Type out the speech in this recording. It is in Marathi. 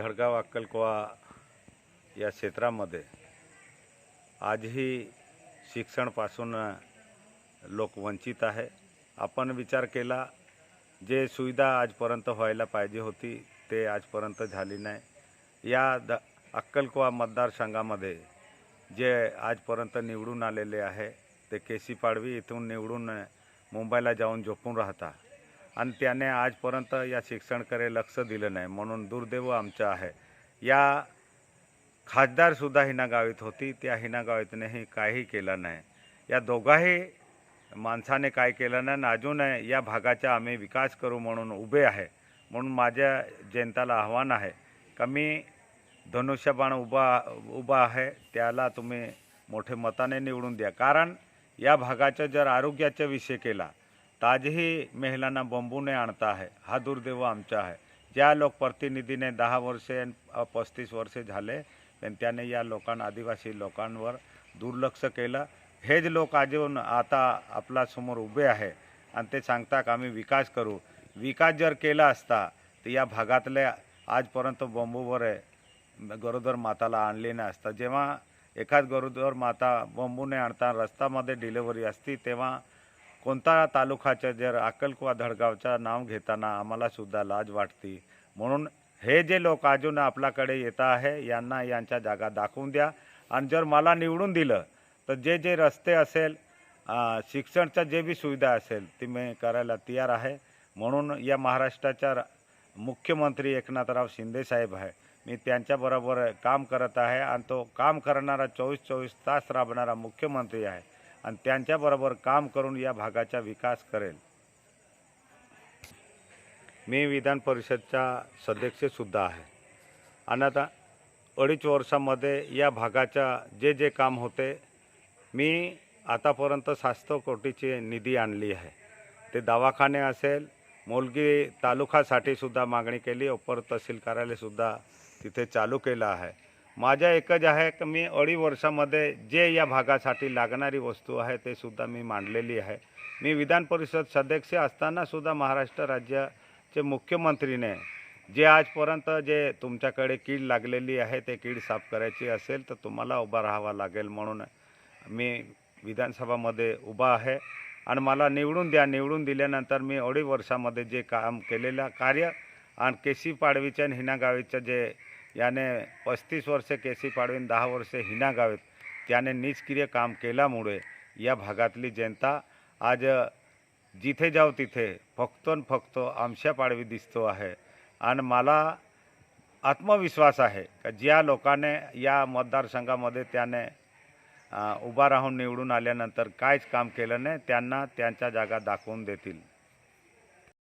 धडगाव अक्कलकोवा या क्षेत्रामध्ये आजही शिक्षणापासून लोक वंचित आहे. आपण विचार केला जे सुविधा आजपर्यंत व्हायला पाहिजे होती ते आजपर्यंत झाली नाही. या द अक्कलकोवा मतदारसंघामध्ये जे आजपर्यंत निवडून आलेले आहे ते केसी पाडवी इथून निवडून मुंबईला जाऊन झोपून राहता. आणि त्याने आजपर्यंत या शिक्षणाकडे लक्ष दिलं नाही म्हणून दुर्दैव आमचं आहे. या खासदारसुद्धा हिनागावीत होती. त्या हिनागावीतनेही काही केलं नाही. या दोघाही माणसाने काय केलं नाही आणि अजून या भागाचा आम्ही विकास करू म्हणून उभे आहे म्हणून माझ्या जनताला आव्हान आहे. का मी धनुष्यबाण उभा उभा आहे त्याला तुम्ही मोठे मताने निवडून द्या. कारण या भागाचा जर आरोग्याचा विषय केला ताजही महिलांना बंबूने आणता आहे. हा दुर्दैव आमचा आहे. ज्या लोकप्रतिनिधीने दहा वर्षे पस्तीस वर्षे झाले पण त्याने या लोकांना आदिवासी लोकांवर दुर्लक्ष केलं. हेच लोक अजून आता आपल्यासमोर उभे आहे आणि ते सांगतात आम्ही विकास करू? विकास जर केला असता तर या भागातले आजपर्यंत बंबूवर गरोदर माताला आणले नाही असता. जेव्हा एखाद गरोदर माता बंबूने आणता रस्त्यामध्ये डिलेवरी असती तेव्हा कोणता तालुकाचं जर अक्कलकुवा धडगावचं नाव घेताना आम्हाला सुद्धा लाज वाटते. म्हणून हे जे लोक अजून आपल्याकडे येत आहे यांना यांच्या जागा दाखवून द्या. आणि जर मला निवडून दिलं तर जे जे रस्ते असेल शिक्षणच्या जे बी सुविधा असेल ती मी करायला तयार आहे. म्हणून या महाराष्ट्राच्या मुख्यमंत्री एकनाथराव शिंदेसाहेब आहे. मी त्यांच्याबरोबर काम करत आहे. आणि तो काम करणारा चोवीस चोवीस तास राबणारा मुख्यमंत्री आहे. आणि त्यांच्याबरोबर काम करून या भागाचा विकास करेल. मी विधान परिषदचा सदस्यसुद्धा आहे. आणि आता अडीच वर्षामध्ये या भागाच्या जे जे काम होते मी आतापर्यंत सातशे कोटीची निधी आणली आहे. ते दवाखाने असेल मोलगी तालुकासाठी सुद्धा मागणी केली अप्पर तहसील कार्यालयसुद्धा तिथे चालू केलं आहे. माझ्या एकच आहे की मी अडी वर्षामध्ये जे या भागासाठी लागणारी वस्तू आहे ते सुद्धा मी मांडलेली आहे. मी विधान परिषद सदस्य असतानासुद्धा महाराष्ट्र राज्याचे मुख्यमंत्रीने जे आजपर्यंत जे तुमच्याकडे कीड लागलेली आहे ते कीड साफ करायची असेल तर तुम्हाला उभा राहावा लागेल म्हणून मी विधानसभामध्ये उभा आहे. आणि मला निवडून द्या निवडून दिल्यानंतर मी अडी वर्षामध्ये जे काम केलेलं कार्य आणि केसी पाडवीच्या आणि हिनागावीचं जे याने पस्तीस वर्षे केसी पाडवीन दहा वर्षे हिना गावीत. त्याने निष्क्रिय काम केल्यामुळे या भागातली जनता आज जिथे जाऊ तिथे फक्त फक्त आमशा पाडवी दिसतो आहे. आणि मला आत्मविश्वास आहे का ज्या लोकाने या मतदारसंघामध्ये त्याने उभा राहून निवडून आल्यानंतर काहीच काम केलं नाही त्यांना त्यांच्या जागा दाखवून देतील.